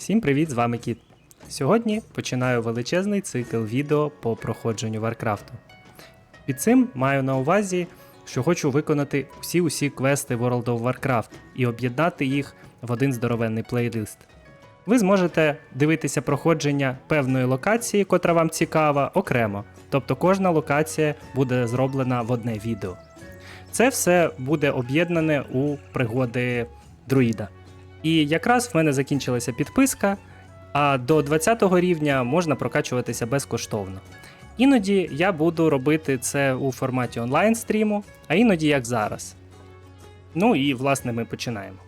Всім привіт, з вами Кіт. Сьогодні починаю величезний цикл відео по проходженню Варкрафту. Під цим маю на увазі, що хочу виконати всі-усі квести World of Warcraft і об'єднати їх в один здоровенний плейлист. Ви зможете дивитися проходження певної локації, котра вам цікава, окремо. Тобто кожна локація буде зроблена в одне відео. Це все буде об'єднане у пригоди друїда. І якраз в мене закінчилася підписка, а до 20 рівня можна прокачуватися безкоштовно. Іноді я буду робити це у форматі онлайн стріму, а іноді як зараз. Ну і власне ми починаємо.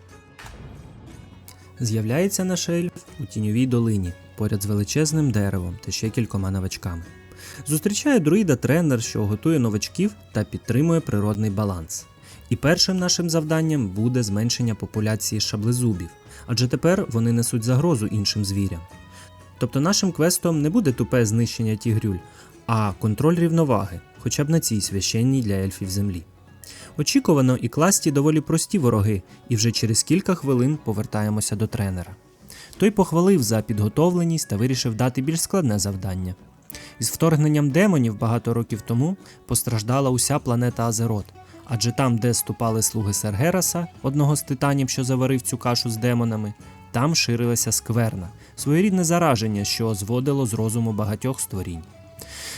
З'являється наш ельф у тіньовій долині, поряд з величезним деревом та ще кількома новачками. Зустрічає друїда тренер, що готує новачків та підтримує природний баланс. І першим нашим завданням буде зменшення популяції шаблезубів, адже тепер вони несуть загрозу іншим звірям. Тобто нашим квестом не буде тупе знищення тігрюль, а контроль рівноваги, хоча б на цій священній для ельфів землі. Очікувано і класті доволі прості вороги, і вже через кілька хвилин повертаємося до тренера. Той похвалив за підготовленість та вирішив дати більш складне завдання. Із вторгненням демонів багато років тому постраждала уся планета Азерот, адже там, де ступали слуги Сергераса, одного з титанів, що заварив цю кашу з демонами, там ширилася скверна, своєрідне зараження, що зводило з розуму багатьох створінь.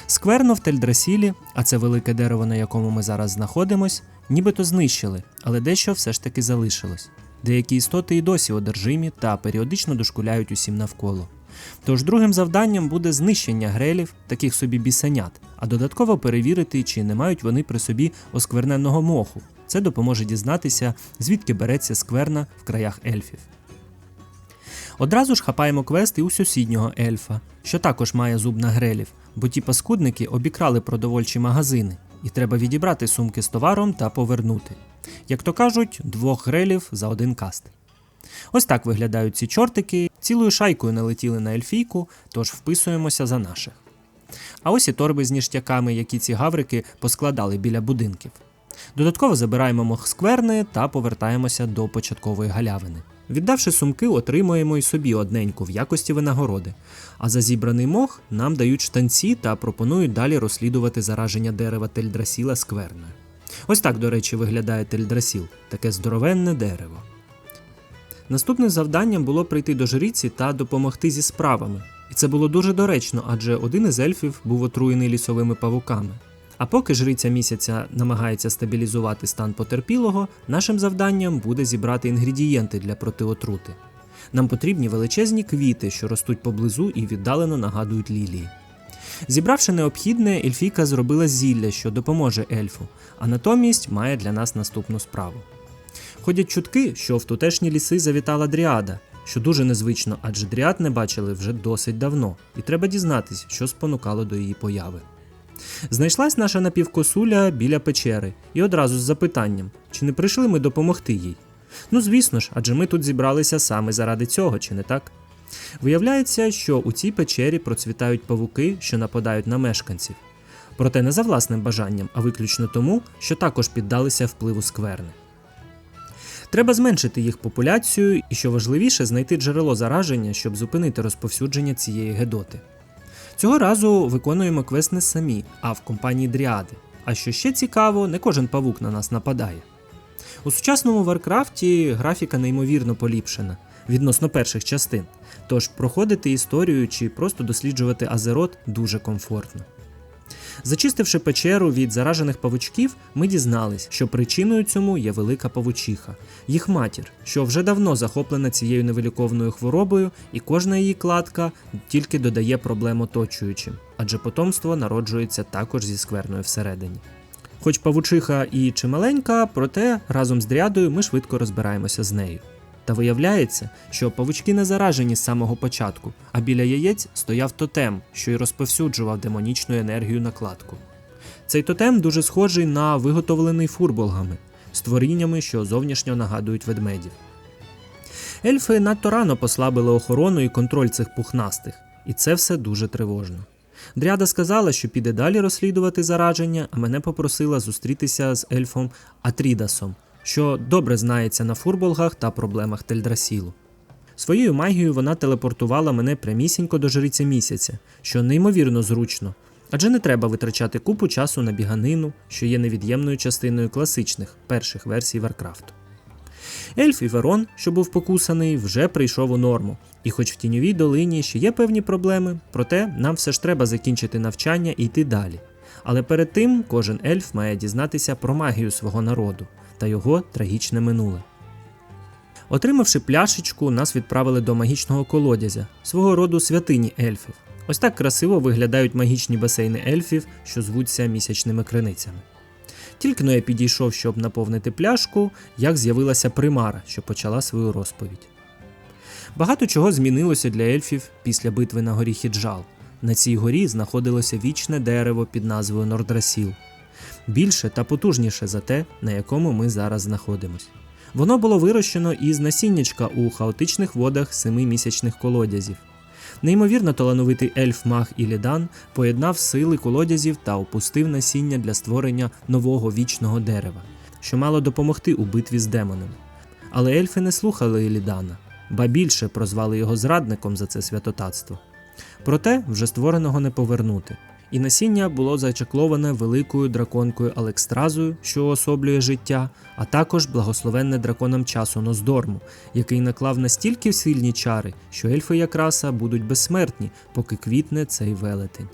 Скверно в Тельдрасілі, а це велике дерево, на якому ми зараз знаходимось, нібито знищили, але дещо все ж таки залишилось. Деякі істоти і досі одержимі та періодично дошкуляють усім навколо. Тож другим завданням буде знищення грелів, таких собі бісенят, а додатково перевірити, чи не мають вони при собі оскверненого моху. Це допоможе дізнатися, звідки береться скверна в краях ельфів. Одразу ж хапаємо квест і у сусіднього ельфа, що також має зуб на грелів, бо ті паскудники обікрали продовольчі магазини, і треба відібрати сумки з товаром та повернути. Як то кажуть, двох грелів за один каст. Ось так виглядають ці чортики, цілою шайкою налетіли на ельфійку, тож вписуємося за наших. А ось і торби з ніштяками, які ці гаврики поскладали біля будинків. Додатково забираємо мох скверни та повертаємося до початкової галявини. Віддавши сумки, отримуємо й собі одненьку в якості винагороди. А за зібраний мох нам дають штанці та пропонують далі розслідувати зараження дерева тельдрасіла скверною. Ось так, до речі, виглядає тельдрасіл, таке здоровенне дерево. Наступним завданням було прийти до жриці та допомогти зі справами. І це було дуже доречно, адже один із ельфів був отруєний лісовими павуками. А поки жриця місяця намагається стабілізувати стан потерпілого, нашим завданням буде зібрати інгредієнти для протиотрути. Нам потрібні величезні квіти, що ростуть поблизу і віддалено нагадують лілії. Зібравши необхідне, ельфійка зробила зілля, що допоможе ельфу, а натомість має для нас наступну справу. Ходять чутки, що в тутешні ліси завітала дріада, що дуже незвично, адже дріад не бачили вже досить давно, і треба дізнатись, що спонукало до її появи. Знайшлась наша напівкосуля біля печери, і одразу з запитанням, чи не прийшли ми допомогти їй. Ну, звісно ж, адже ми тут зібралися саме заради цього, чи не так? Виявляється, що у цій печері процвітають павуки, що нападають на мешканців. Проте не за власним бажанням, а виключно тому, що також піддалися впливу скверни. Треба зменшити їх популяцію і, що важливіше, знайти джерело зараження, щоб зупинити розповсюдження цієї гедоти. Цього разу виконуємо квест не самі, а в компанії Дріади. А що ще цікаво, не кожен павук на нас нападає. У сучасному Варкрафті графіка неймовірно поліпшена відносно перших частин, тож проходити історію чи просто досліджувати Азерот дуже комфортно. Зачистивши печеру від заражених павучків, ми дізнались, що причиною цьому є велика павучиха, їх матір, що вже давно захоплена цією невиліковною хворобою, і кожна її кладка тільки додає проблем оточуючим, адже потомство народжується також зі скверною всередині. Хоч павучиха і чималенька, проте разом з дрядою ми швидко розбираємося з нею. Та виявляється, що павучки не заражені з самого початку, а біля яєць стояв тотем, що й розповсюджував демонічну енергію на кладку. Цей тотем дуже схожий на виготовлений фурболгами, створіннями, що зовнішньо нагадують ведмедів. Ельфи надто рано послабили охорону і контроль цих пухнастих, і це все дуже тривожно. Дряда сказала, що піде далі розслідувати зараження, а мене попросила зустрітися з ельфом Атрідасом, що добре знається на фурболгах та проблемах Тельдрасілу. Своєю магією вона телепортувала мене прямісінько до жриця місяця, що неймовірно зручно, адже не треба витрачати купу часу на біганину, що є невід'ємною частиною класичних перших версій Варкрафту. Ельф і Верон, що був покусаний, вже прийшов у норму, і хоч в тіньовій долині ще є певні проблеми, проте нам все ж треба закінчити навчання і йти далі. Але перед тим кожен ельф має дізнатися про магію свого народу та його трагічне минуле. Отримавши пляшечку, нас відправили до магічного колодязя, свого роду святині ельфів. Ось так красиво виглядають магічні басейни ельфів, що звуться місячними криницями. Тільки но я підійшов, щоб наповнити пляшку, як з'явилася примара, що почала свою розповідь. Багато чого змінилося для ельфів після битви на горі Хіджал. На цій горі знаходилося вічне дерево під назвою Нордрасіл. Більше та потужніше за те, на якому ми зараз знаходимось. Воно було вирощено із насіннячка у хаотичних водах семимісячних колодязів. Неймовірно талановитий ельф Маг Ілідан поєднав сили колодязів та опустив насіння для створення нового вічного дерева, що мало допомогти у битві з демонами. Але ельфи не слухали Ілідана, ба більше прозвали його зрадником за це святотатство. Проте вже створеного не повернути. І насіння було зачакловане великою драконкою Алекстразою, що особлює життя, а також благословенне драконом часу Ноздорму, який наклав настільки сильні чари, що ельфи як раса будуть безсмертні, поки квітне цей велетень.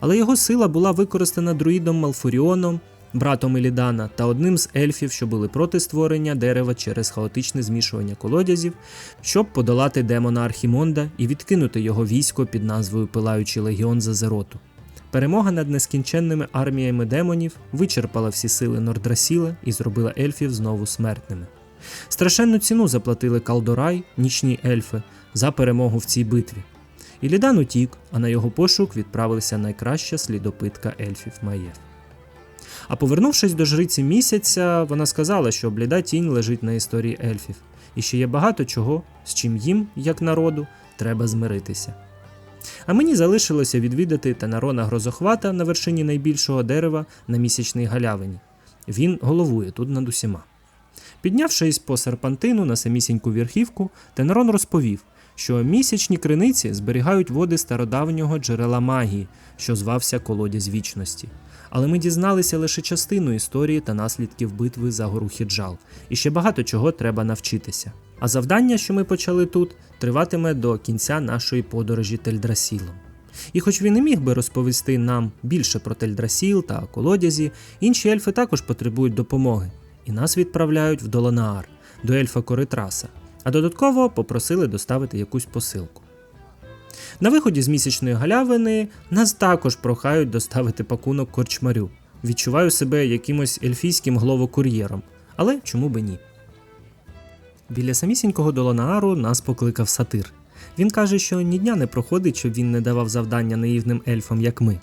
Але його сила була використана друїдом Малфуріоном, братом Елідана та одним з ельфів, що були проти створення дерева через хаотичне змішування колодязів, щоб подолати демона Архімонда і відкинути його військо під назвою Пилаючий легіон Зазероту. Перемога над нескінченними арміями демонів вичерпала всі сили Нордрасіла і зробила ельфів знову смертними. Страшенну ціну заплатили Калдорай, нічні ельфи, за перемогу в цій битві. Ілідан утік, а на його пошук відправилася найкраща слідопитка ельфів Маєв. А повернувшись до жриці місяця, вона сказала, що бліда тінь лежить на історії ельфів, і ще є багато чого, з чим їм, як народу, треба змиритися. А мені залишилося відвідати Тенарона Грозохвата на вершині найбільшого дерева на місячній галявині. Він головує тут над усіма. Піднявшись по серпантину на самісіньку верхівку, Тенарон розповів, що місячні криниці зберігають води стародавнього джерела магії, що звався Колодязь вічності. Але ми дізналися лише частину історії та наслідків битви за гору Хіджал, і ще багато чого треба навчитися. А завдання, що ми почали тут, триватиме до кінця нашої подорожі Тельдрасілом. І хоч він і міг би розповісти нам більше про Тельдрасіл та колодязі, інші ельфи також потребують допомоги, і нас відправляють в Доланаар, до ельфа Коритраса, а додатково попросили доставити якусь посилку. На виході з місячної галявини нас також прохають доставити пакунок корчмарю. Відчуваю себе якимось ельфійським головокур'єром, але чому би ні? Біля самісінького Долонаару нас покликав сатир. Він каже, що ні дня не проходить, щоб він не давав завдання наївним ельфам, як ми.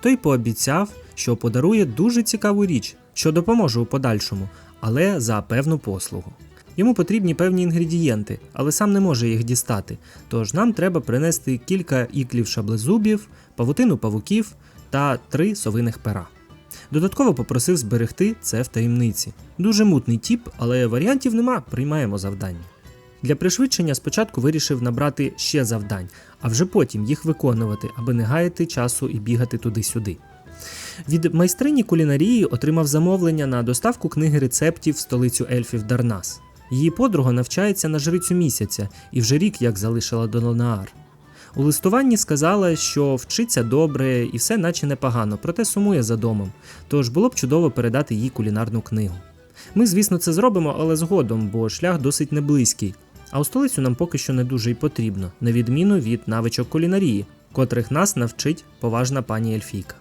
Той пообіцяв, що подарує дуже цікаву річ, що допоможе у подальшому, але за певну послугу. Йому потрібні певні інгредієнти, але сам не може їх дістати. Тож нам треба принести кілька іклів шаблезубів, павутину павуків та три совиних пера. Додатково попросив зберегти це в таємниці. Дуже мутний тіп, але варіантів нема, приймаємо завдання. Для пришвидшення спочатку вирішив набрати ще завдань, а вже потім їх виконувати, аби не гаяти часу і бігати туди-сюди. Від майстрині кулінарії отримав замовлення на доставку книги рецептів в столицю ельфів Дарнас. Її подруга навчається на жрицю місяця і вже рік як залишила Долонаар. У листуванні сказала, що вчиться добре і все наче непогано, проте сумує за домом, тож було б чудово передати їй кулінарну книгу. Ми, звісно, це зробимо, але згодом, бо шлях досить неблизький. А у столицю нам поки що не дуже й потрібно, на відміну від навичок кулінарії, котрих нас навчить поважна пані Ельфійка.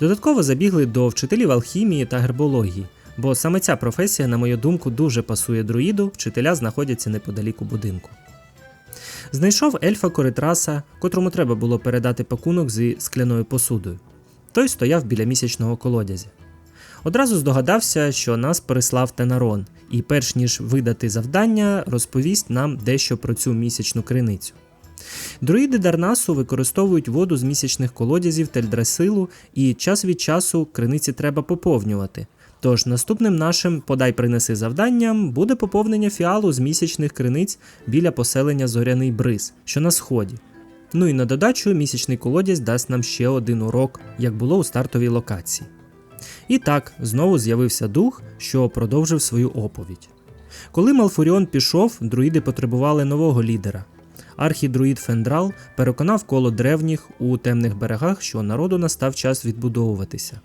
Додатково забігли до вчителів алхімії та гербології, бо саме ця професія, на мою думку, дуже пасує друїду, вчителя знаходяться неподалік у будинку. Знайшов ельфа Коритраса, котрому треба було передати пакунок зі скляною посудою. Той стояв біля місячного колодязя. Одразу здогадався, що нас переслав Тенарон, і перш ніж видати завдання, розповість нам дещо про цю місячну криницю. Друїди Дарнасу використовують воду з місячних колодязів Тельдрасилу, і час від часу криниці треба поповнювати. Тож наступним нашим подай принеси завданням буде поповнення фіалу з місячних криниць біля поселення Зоряний Бриз, що на сході. Ну і на додачу місячний колодязь дасть нам ще один урок, як було у стартовій локації. І так, знову з'явився дух, що продовжив свою оповідь. Коли Малфуріон пішов, друїди потребували нового лідера. Архідруїд Фендрал переконав коло древніх у темних берегах, що народу настав час відбудовуватися.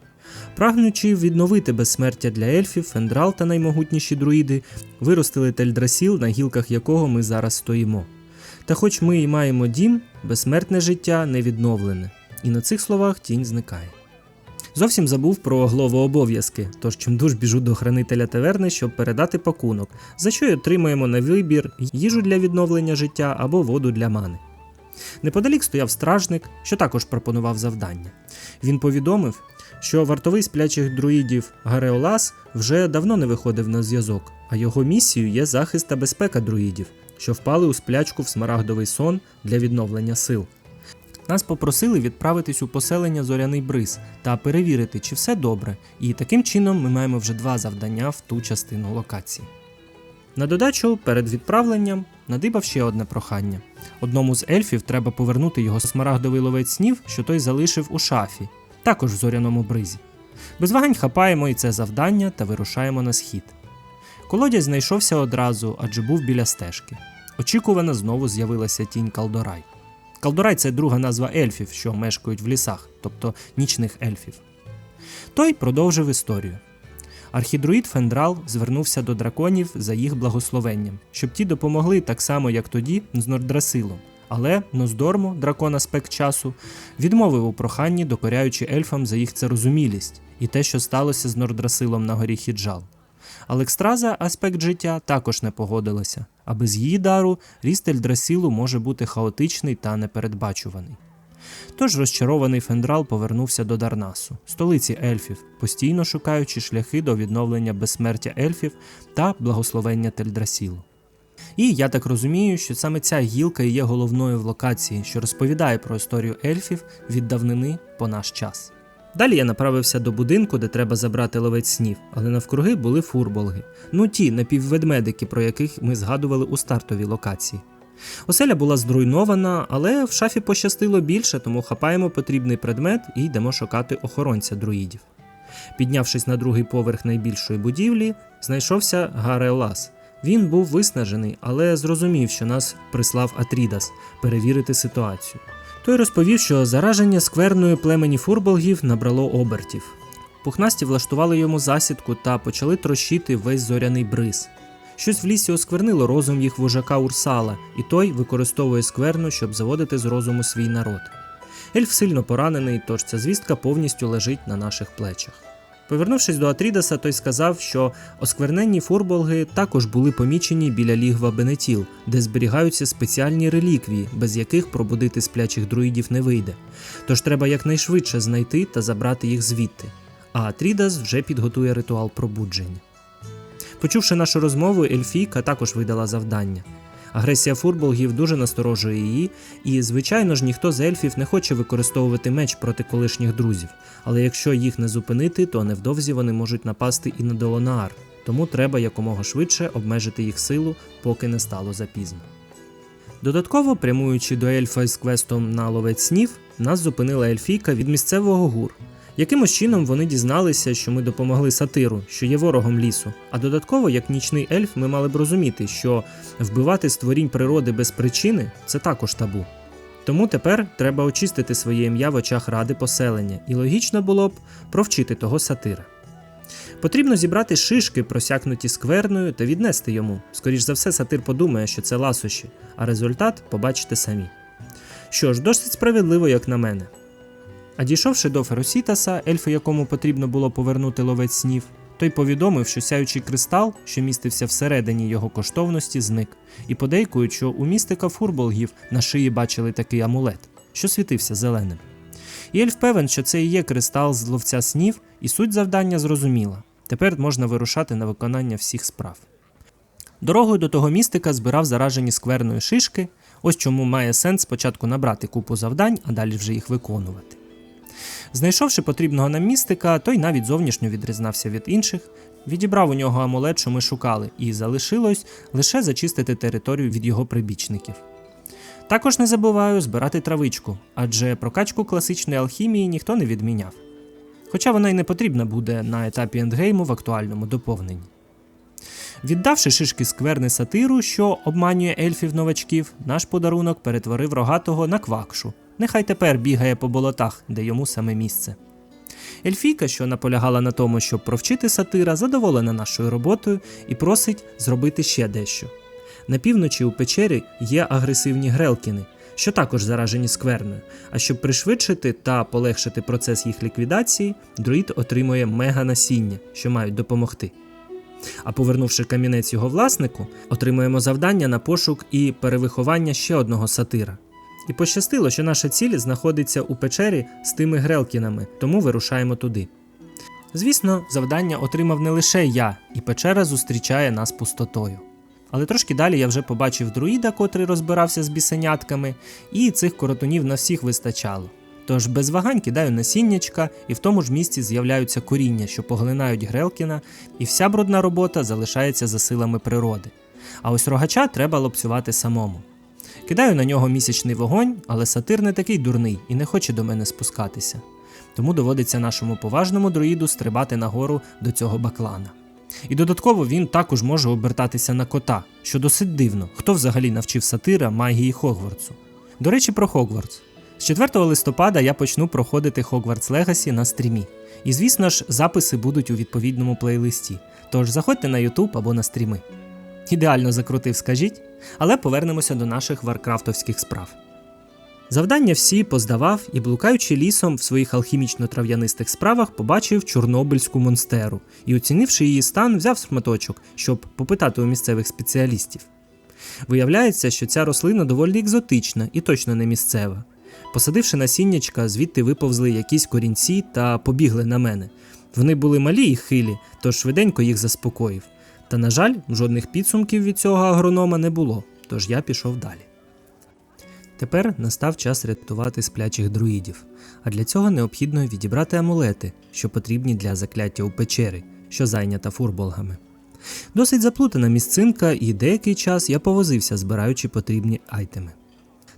Прагнучи відновити безсмертя для ельфів, Фендрал та наймогутніші друїди виростили Тельдрасіл, на гілках якого ми зараз стоїмо. Та хоч ми і маємо дім, безсмертне життя не відновлене, і на цих словах тінь зникає. Зовсім забув про головообов'язки, тож чимдуж біжу до хранителя таверни, щоб передати пакунок, за що й отримаємо на вибір їжу для відновлення життя або воду для мани. Неподалік стояв стражник, що також пропонував завдання. Він повідомив, що вартовий сплячих друїдів Гареолас вже давно не виходив на зв'язок, а його місією є захист та безпека друїдів, що впали у сплячку в смарагдовий сон для відновлення сил. Нас попросили відправитись у поселення Зоряний Бриз та перевірити, чи все добре, і таким чином ми маємо вже два завдання в ту частину локації. На додачу, перед відправленням надибав ще одне прохання. Одному з ельфів треба повернути його смарагдовий ловець снів, що той залишив у шафі, також в зоряному бризі. Без вагань хапаємо і це завдання та вирушаємо на схід. Колодязь знайшовся одразу, адже був біля стежки. Очікувано знову з'явилася тінь Калдорай. Калдорай це друга назва ельфів, що мешкають в лісах, тобто нічних ельфів. Той продовжив історію. Архідруїд Фендрал звернувся до драконів за їх благословенням, щоб ті допомогли так само, як тоді, з Нордрасилом. Але Ноздорму, дракон аспект часу, відмовив у проханні, докоряючи ельфам за їх зарозумілість і те, що сталося з Нордрасилом на горі Хіджал. Алекстраза, аспект життя, також не погодилася, а без її дару ріст Ельдрасілу може бути хаотичний та непередбачуваний. Тож розчарований Фендрал повернувся до Дарнасу, столиці ельфів, постійно шукаючи шляхи до відновлення безсмертя ельфів та благословення Тельдрасілу. І я так розумію, що саме ця гілка є головною в локації, що розповідає про історію ельфів від давнини по наш час. Далі я направився до будинку, де треба забрати ловець снів, але навкруги були фурболги. Ну ті напівведмедики, про яких ми згадували у стартовій локації. Оселя була зруйнована, але в шафі пощастило більше, тому хапаємо потрібний предмет і йдемо шукати охоронця друїдів. Піднявшись на другий поверх найбільшої будівлі, знайшовся Гареолас. Він був виснажений, але зрозумів, що нас прислав Атрідас перевірити ситуацію. Той розповів, що зараження скверною племені фурболгів набрало обертів. Пухнасті влаштували йому засідку та почали трощити весь зоряний бриз. Щось в лісі осквернило розум їх вожака Урсала, і той використовує скверну, щоб заводити з розуму свій народ. Ельф сильно поранений, тож ця звістка повністю лежить на наших плечах. Повернувшись до Атрідаса, той сказав, що оскверненні фурболги також були помічені біля лігва Бенетіл, де зберігаються спеціальні реліквії, без яких пробудити сплячих друїдів не вийде. Тож треба якнайшвидше знайти та забрати їх звідти. А Атрідас вже підготує ритуал пробудження. Почувши нашу розмову, Ельфійка також видала завдання. Агресія фурболгів дуже насторожує її, і, звичайно ж, ніхто з ельфів не хоче використовувати меч проти колишніх друзів, але якщо їх не зупинити, то невдовзі вони можуть напасти і на Долонаар, тому треба якомога швидше обмежити їх силу, поки не стало запізно. Додатково, прямуючи до ельфа з квестом на ловець снів, нас зупинила ельфійка від місцевого гур. Якимось чином вони дізналися, що ми допомогли сатиру, що є ворогом лісу. А додатково, як нічний ельф, ми мали б розуміти, що вбивати створінь природи без причини це також табу. Тому тепер треба очистити своє ім'я в очах ради поселення, і логічно було б провчити того сатира. Потрібно зібрати шишки, просякнуті скверною, та віднести йому. Скоріш за все, сатир подумає, що це ласощі, а результат побачите самі. Що ж, досить справедливо, як на мене. А дійшовши до Феросітаса, ельфу якому потрібно було повернути ловець снів, той повідомив, що сяючий кристал, що містився всередині його коштовності, зник, і подейкують, що у містика фурболгів на шиї бачили такий амулет, що світився зеленим. І ельф певен, що це і є кристал з ловця снів, і суть завдання зрозуміла. Тепер можна вирушати на виконання всіх справ. Дорогою до того містика збирав заражені скверною шишки, ось чому має сенс спочатку набрати купу завдань, а далі вже їх виконувати. Знайшовши потрібного нам містика, той навіть зовнішньо відрізнався від інших, відібрав у нього амулет, що ми шукали, і залишилось лише зачистити територію від його прибічників. Також не забуваю збирати травичку, адже прокачку класичної алхімії ніхто не відміняв. Хоча вона й не потрібна буде на етапі ендгейму в актуальному доповненні. Віддавши шишки скверни сатиру, що обманює ельфів новачків, наш подарунок перетворив рогатого на квакшу. Нехай тепер бігає по болотах, де йому саме місце. Ельфійка, що наполягала на тому, щоб провчити сатира, задоволена нашою роботою і просить зробити ще дещо. На півночі у печері є агресивні грелкіни, що також заражені скверною. А щоб пришвидшити та полегшити процес їх ліквідації, друїд отримує мега насіння, що мають допомогти. А повернувши камінець його власнику, отримуємо завдання на пошук і перевиховання ще одного сатира. І пощастило, що наша ціль знаходиться у печері з тими грелкінами, тому вирушаємо туди. Звісно, завдання отримав не лише я, і печера зустрічає нас пустотою. Але трошки далі я вже побачив друїда, котрий розбирався з бісенятками, і цих коротунів на всіх вистачало. Тож без вагань кидаю насіннячка, і в тому ж місці з'являються коріння, що поглинають Грелкіна, і вся брудна робота залишається за силами природи. А ось рогача треба лупцювати самому. Кидаю на нього місячний вогонь, але сатир не такий дурний і не хоче до мене спускатися. Тому доводиться нашому поважному друїду стрибати нагору до цього баклана. І додатково він також може обертатися на кота, що досить дивно, хто взагалі навчив сатира магії Хогвартсу. До речі, про Хогвартс. З 4 листопада я почну проходити Hogwarts Legacy на стрімі. І звісно ж, записи будуть у відповідному плейлисті. Тож заходьте на YouTube або на стріми. Ідеально закрутив, скажіть, але повернемося до наших варкрафтовських справ. Завдання всі поздавав і, блукаючи лісом в своїх алхімічно-трав'янистих справах, побачив чорнобильську монстеру і, оцінивши її стан, взяв шматочок, щоб попитати у місцевих спеціалістів. Виявляється, що ця рослина доволі екзотична і точно не місцева. Посадивши насіннячка, звідти виповзли якісь корінці та побігли на мене. Вони були малі і хилі, тож швиденько їх заспокоїв. Та, на жаль, жодних підсумків від цього агронома не було, тож я пішов далі. Тепер настав час рятувати сплячих друїдів, а для цього необхідно відібрати амулети, що потрібні для закляття у печери, що зайнята фурболгами. Досить заплутана місцинка, і деякий час я повозився, збираючи потрібні айтеми.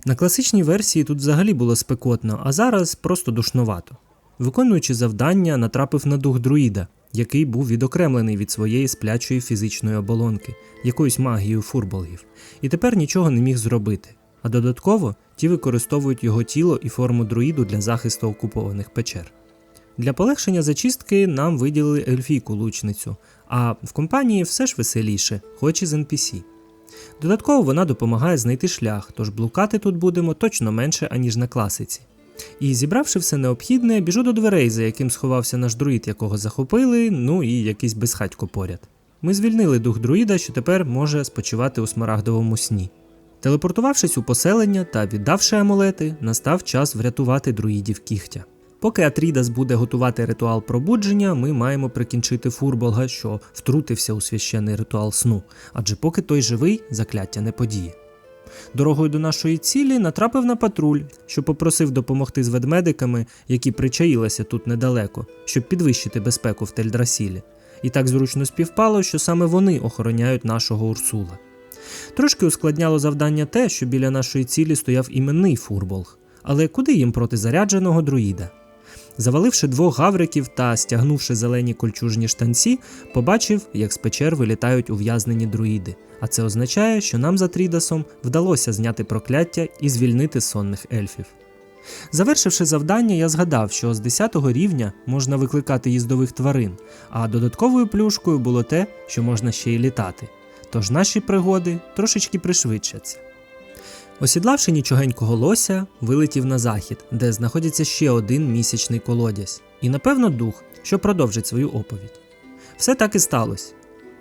На класичній версії тут взагалі було спекотно, а зараз просто душнувато. Виконуючи завдання, натрапив на дух друїда, який був відокремлений від своєї сплячої фізичної оболонки, якоюсь магією фурболгів, і тепер нічого не міг зробити. А додатково ті використовують його тіло і форму друїду для захисту окупованих печер. Для полегшення зачистки нам виділили ельфійку лучницю, а в компанії все ж веселіше, хоч і з NPC. Додатково вона допомагає знайти шлях, тож блукати тут будемо точно менше, аніж на класиці. І зібравши все необхідне, біжу до дверей, за яким сховався наш друїд, якого захопили, ну і якийсь безхатько поряд. Ми звільнили дух друїда, що тепер може спочивати у смарагдовому сні. Телепортувавшись у поселення та віддавши амулети, настав час врятувати друїдів кігтя. Поки Атрідас буде готувати ритуал пробудження, ми маємо прикінчити фурболга, що втрутився у священний ритуал сну, адже поки той живий, закляття не подіє. Дорогою до нашої цілі натрапив на патруль, що попросив допомогти з ведмедиками, які причаїлися тут недалеко, щоб підвищити безпеку в Тельдрасілі. І так зручно співпало, що саме вони охороняють нашого Урсула. Трошки ускладняло завдання те, що біля нашої цілі стояв іменний фурболг, але куди їм проти зарядженого друїда? Заваливши двох гавриків та стягнувши зелені кольчужні штанці, побачив, як з печер вилітають ув'язнені друїди. А це означає, що нам за Трідасом вдалося зняти прокляття і звільнити сонних ельфів. Завершивши завдання, я згадав, що з 10 рівня можна викликати їздових тварин, а додатковою плюшкою було те, що можна ще й літати. Тож наші пригоди трошечки пришвидшаться. Осідлавши нічогенького лося, вилетів на захід, де знаходиться ще один місячний колодязь, і, напевно, дух, що продовжить свою оповідь. Все так і сталося.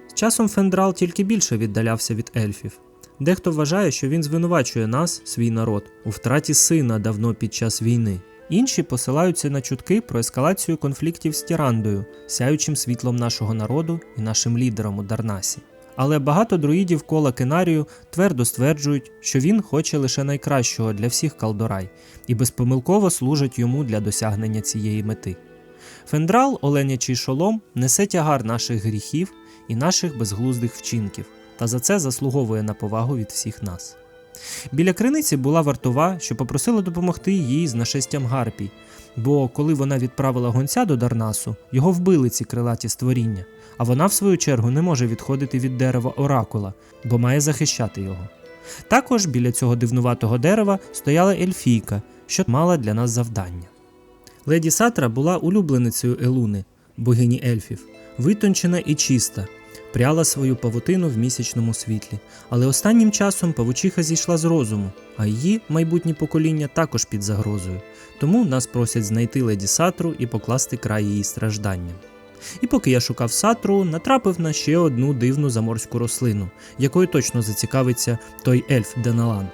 З часом Фендрал тільки більше віддалявся від ельфів. Дехто вважає, що він звинувачує нас, свій народ, у втраті сина давно під час війни. Інші посилаються на чутки про ескалацію конфліктів з Тірандою, сяючим світлом нашого народу і нашим лідером у Дарнасі. Але багато друїдів кола Кенарію твердо стверджують, що він хоче лише найкращого для всіх Калдорай і безпомилково служить йому для досягнення цієї мети. Фендрал, оленячий шолом, несе тягар наших гріхів і наших безглуздих вчинків, та за це заслуговує на повагу від всіх нас. Біля криниці була вартова, що попросила допомогти їй з нашестям Гарпій, бо коли вона відправила гонця до Дарнасу, його вбили ці крилаті створіння, а вона, в свою чергу, не може відходити від дерева оракула, бо має захищати його. Також біля цього дивнуватого дерева стояла ельфійка, що мала для нас завдання. Леді Сатра була улюбленицею Елуни, богині ельфів, витончена і чиста, пряла свою павутину в місячному світлі, але останнім часом павучиха зійшла з розуму, а її майбутнє покоління також під загрозою. Тому нас просять знайти леді Сатру і покласти край її стражданням. І поки я шукав сатру, натрапив на ще одну дивну заморську рослину, якою точно зацікавиться той ельф Деналан.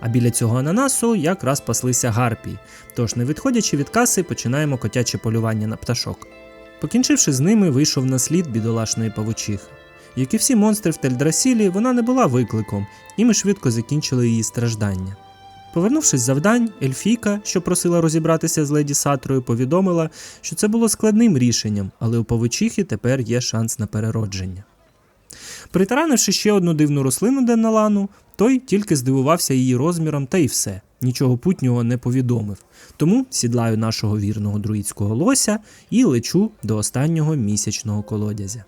А біля цього ананасу якраз паслися гарпії, тож, не відходячи від каси, починаємо котяче полювання на пташок. Покінчивши з ними, вийшов на слід бідолашної павучихи. Як і всі монстри в Тельдрасілі, вона не була викликом, і ми швидко закінчили її страждання. Повернувшись з завдань, Ельфійка, що просила розібратися з леді Сатрою, повідомила, що це було складним рішенням, але у павучихи тепер є шанс на переродження. Притаранивши ще одну дивну рослину Денналану, той тільки здивувався її розміром та й все, нічого путнього не повідомив. Тому сідлаю нашого вірного друїдського лося і лечу до останнього місячного колодязя.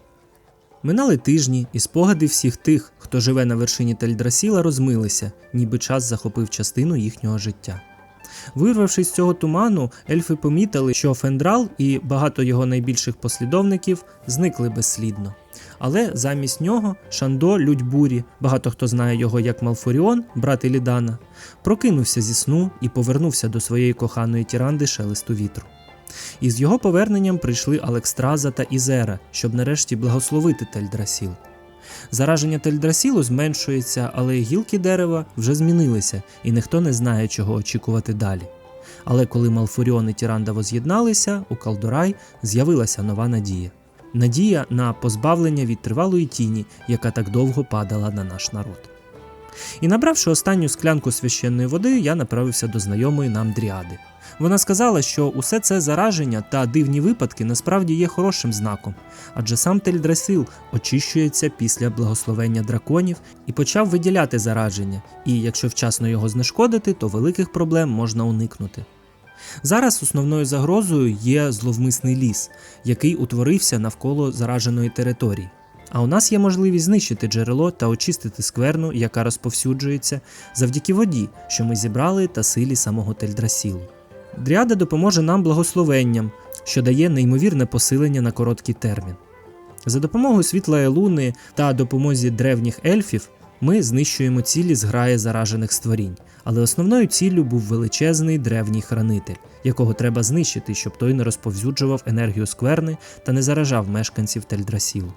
Минали тижні, і спогади всіх тих, хто живе на вершині Тельдрасіла, розмилися, ніби час захопив частину їхнього життя. Вирвавшись з цього туману, ельфи помітили, що Фендрал і багато його найбільших послідовників зникли безслідно. Але замість нього Шандо Людьбурі, багато хто знає його як Малфоріон, брат Елідана, прокинувся зі сну і повернувся до своєї коханої тіранди шелесту вітру. І з його поверненням прийшли Алекстраза та Ізера, щоб нарешті благословити Тельдрасіл. Зараження Тельдрасілу зменшується, але гілки дерева вже змінилися, і ніхто не знає, чого очікувати далі. Але коли Малфуріон і Тіранда воз'єдналися, у Калдорай з'явилася нова надія. Надія на позбавлення від тривалої тіні, яка так довго падала на наш народ. І набравши останню склянку священної води, я направився до знайомої нам дріади. Вона сказала, що усе це зараження та дивні випадки насправді є хорошим знаком, адже сам Тельдрасил очищується після благословення драконів і почав виділяти зараження, і якщо вчасно його знешкодити, то великих проблем можна уникнути. Зараз основною загрозою є зловмисний ліс, який утворився навколо зараженої території. А у нас є можливість знищити джерело та очистити скверну, яка розповсюджується завдяки воді, що ми зібрали та силі самого Тельдрасілу. Дріада допоможе нам благословенням, що дає неймовірне посилення на короткий термін. За допомогою світлої луни та допомозі древніх ельфів ми знищуємо цілі зграї заражених створінь, але основною ціллю був величезний древній хранитель, якого треба знищити, щоб той не розповзюджував енергію скверни та не заражав мешканців Тельдрасілу.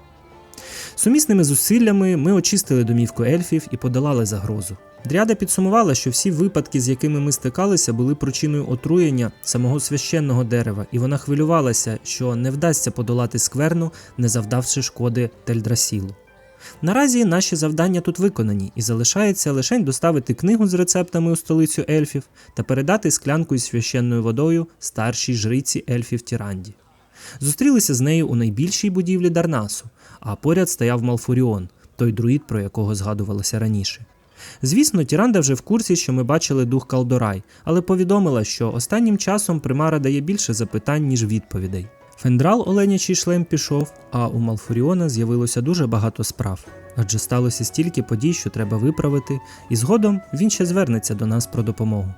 Сумісними зусиллями ми очистили домівку ельфів і подолали загрозу. Дряда підсумувала, що всі випадки, з якими ми стикалися, були причиною отруєння самого священного дерева, і вона хвилювалася, що не вдасться подолати скверну, не завдавши шкоди Тельдрасілу. Наразі наші завдання тут виконані, і залишається лише доставити книгу з рецептами у столицю ельфів та передати склянку із священною водою старшій жриці ельфів Тіранді. Зустрілися з нею у найбільшій будівлі Дарнасу, а поряд стояв Малфуріон, той друїд, про якого згадувалося раніше. Звісно, Тіранда вже в курсі, що ми бачили дух Калдорай, але повідомила, що останнім часом примара дає більше запитань, ніж відповідей. Фендрал оленячий шлем пішов, а у Малфуріона з'явилося дуже багато справ, адже сталося стільки подій, що треба виправити, і згодом він ще звернеться до нас про допомогу.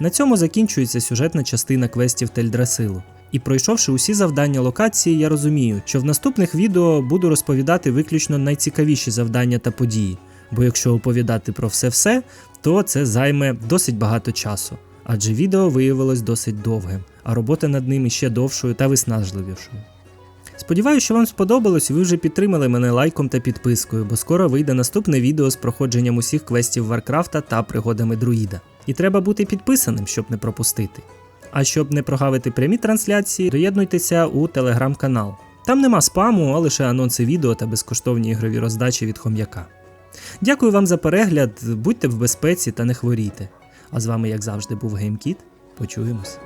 На цьому закінчується сюжетна частина квестів Тельдрасилу. І пройшовши усі завдання локації, я розумію, що в наступних відео буду розповідати виключно найцікавіші завдання та події, бо якщо оповідати про все-все, то це займе досить багато часу, адже відео виявилось досить довгим, а робота над ним іще довшою та виснажливішою. Сподіваюся, що вам сподобалось і ви вже підтримали мене лайком та підпискою, бо скоро вийде наступне відео з проходженням усіх квестів Варкрафта та пригодами друїда. І треба бути підписаним, щоб не пропустити. А щоб не прогавити прямі трансляції, доєднуйтеся у телеграм-канал. Там нема спаму, а лише анонси відео та безкоштовні ігрові роздачі від хом'яка. Дякую вам за перегляд, будьте в безпеці та не хворійте. А з вами, як завжди, був GameKit. Почуємось.